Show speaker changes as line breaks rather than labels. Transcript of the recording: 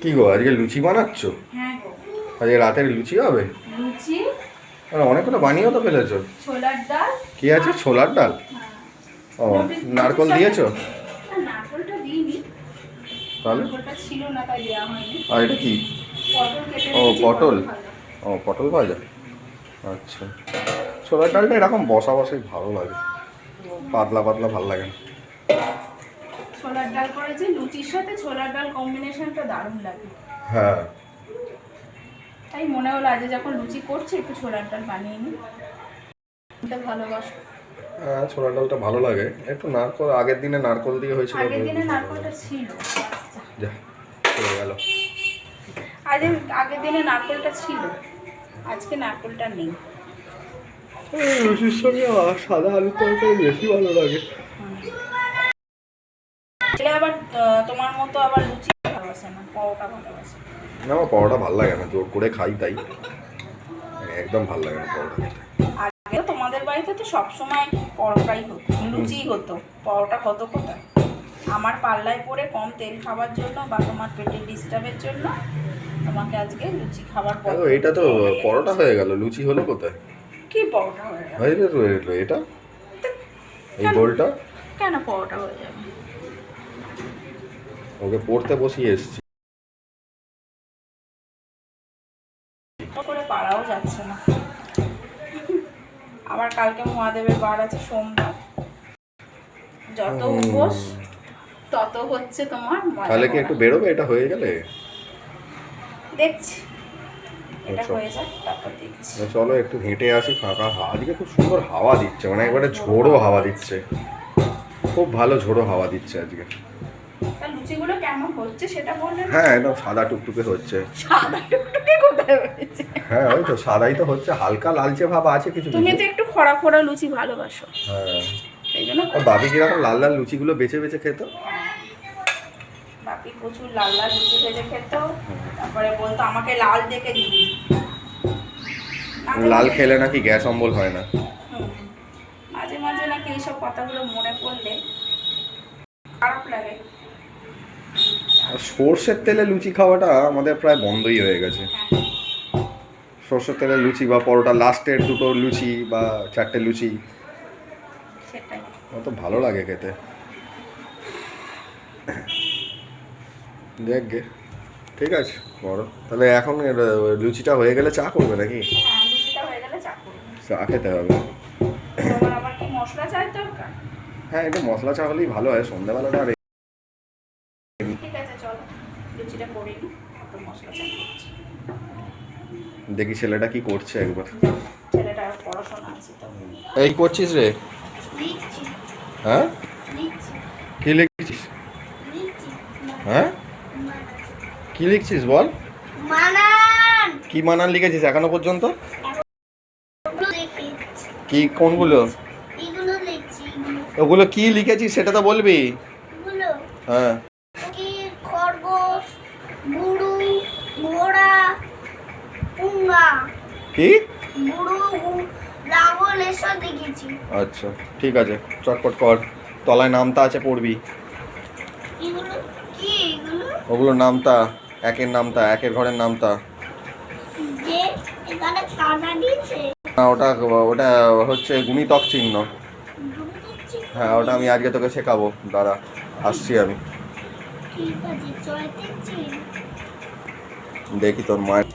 কি গো আজকে লুচি বানাচ্ছ?
হ্যাঁ
আজকে রাতের লুচি হবে?
লুচি
আর অনেকগুলো বানিয়েও তো ফেলেছো।
ছোলার ডাল।
কি আছে? ছোলার ডাল? ও নারকল দিয়েছ? তাহলে?
নারকলটা ছিল না তাই দেওয়া হয়নি।
আর এটা কি?
পটল কেটে
ও, পটল। ও পটল ভাজা। আচ্ছা। ছোলার ডালটা এরকম বসা বসাই ভালো লাগে। পাতলা পাতলা ভালো লাগে না।
ছোলার ডাল করেছি লুচির সাথে ছোলার ডাল কম্বিনেশনটা দারুণ লাগে।
হ্যাঁ।
তাই মনে হলো আজ যখন লুচি করছি একটু ছোলার ডাল বানিয়ে নিই। এটা ভালোবাসো।
হ্যাঁ ছোলার ডালটা ভালো লাগে। একটু নারকল আগের দিনে নারকল দিয়ে হয়েছিল
আগের দিনে নারকলটা ছিল। আচ্ছা।
যা চলে গেল।
আজ আগের দিনে নারকলটা ছিল। আজকে নারকলটা নেই।
লুচির সঙ্গে সাদা আলুর তরকারি বেশি ভালো লাগে।
আবার লুচি ভালোবাসে না পরোটা ভালোবাসে।
না আমার পরোটা ভালো লাগে না জোর করে খাই তাই। মানে একদম ভালো লাগে না পরোটা
আগে তোমাদের বাড়িতে তো সবসময় পরোটাই হতো লুচিই হতো। পরোটা হতো কোথায়? আমার পাল্লায় পড়ে কম তেল খাবার জন্য বা তোমার পেটের ডিস্টার্বের জন্য তোমাকে আজকে লুচি খাবার পর
এটা তো পরোটা হয়ে গেল লুচি হলো কোথায়?
কি পরোটা হয়ে গেল?
এটা? এই গোলটা
কেন পরোটা হয়ে যাবে?
ওকে পড়তে বসিয়ে এসছি।
করে পারাও যাচ্ছে না। আবার কালকে মহাদেবের বার আছে সোমবার। যত উপোস তত হচ্ছে তোমার
তাহলে কি একটু বেরোবে? এটা হয়ে গেলে?
দেখছি।
চলো একটু হেঁটে আসি ফাঁকা। আজকে খুব সুন্দর হাওয়া দিচ্ছে মানে একবারে ঝোড়ো হাওয়া দিচ্ছে। খুব ভালো ঝোড়ো হাওয়া দিচ্ছে আজকে।
লুচিগুলো কেমন হচ্ছে সেটা বললে
হ্যাঁ একদম সাদা টুকটুকে হচ্ছে।
সাদা টুকটুকে কোথায় হয়েছে?
হ্যাঁ ওই তো সাদাই তো হচ্ছে হালকা লালচে ভাব আছে কিছু
তুমি তো একটু খরা খরা লুচি ভালোবাসো।
হ্যাঁ।
সেই জন্য
বাবি কীরকম লাল লাল লুচিগুলো বেছে বেছে খেত?
বাপি প্রচুর লাল লাল লুচি ভেজে খেত। তারপরে বলতো আমাকে লাল দেখে দিবি।
লাল খেলে নাকি গ্যাস অম্বল হয় না।
মাঝে মাঝে নাকি এইসব কথাগুলো মনে পড়লে খারাপ লাগে।
সর্ষের তেলে লুচি খাওয়াটা আমাদের প্রায় বন্ধই হয়ে গেছে। সর্ষের তেলে লুচি বা পরোটা লাস্টের দুটো লুচি বা চারটে লুচি। অত ভালো লাগে খেতে। দেখ গে ঠিক আছে বড় তাহলে এখন লুচিটা হয়ে গেলে চা করবে নাকি?
হ্যাঁ চা
খেতে হবে। হ্যাঁ একটু মশলা চা হলেই ভালো হয় সন্ধ্যাবেলাটা আর
ঠিক আছে চলো লুচিটা করে নিই অত মশলা চা করছি
দেখি ছেলেটা কি করছে একবার।
ছেলেটার পড়াশোনা আছে তো।
এই করছিস রে? হ্যাঁ? কি লিখছিস? হ্যাঁ? কি লিখছিস বল?
মানান!
কি মানান লিখেছিস এখনও পর্যন্ত?
এগুলো
কি কোনগুলো? ওগুলো কি লিখেছিস সেটা তো বলবি। হ্যাঁ।
কি?
আচ্ছা ঠিক আছে চটপট কর। তলায় নামতা আছে পড়বি। ওগুলো নামতা একের নামতা একের ঘরের নামতা। না ওটা ওটা হচ্ছে গুণিতক চিহ্ন। হ্যাঁ ওটা আমি আজকে তোকে শেখাবো। দাঁড়া আসছি আমি। দেখি তোর মায়ের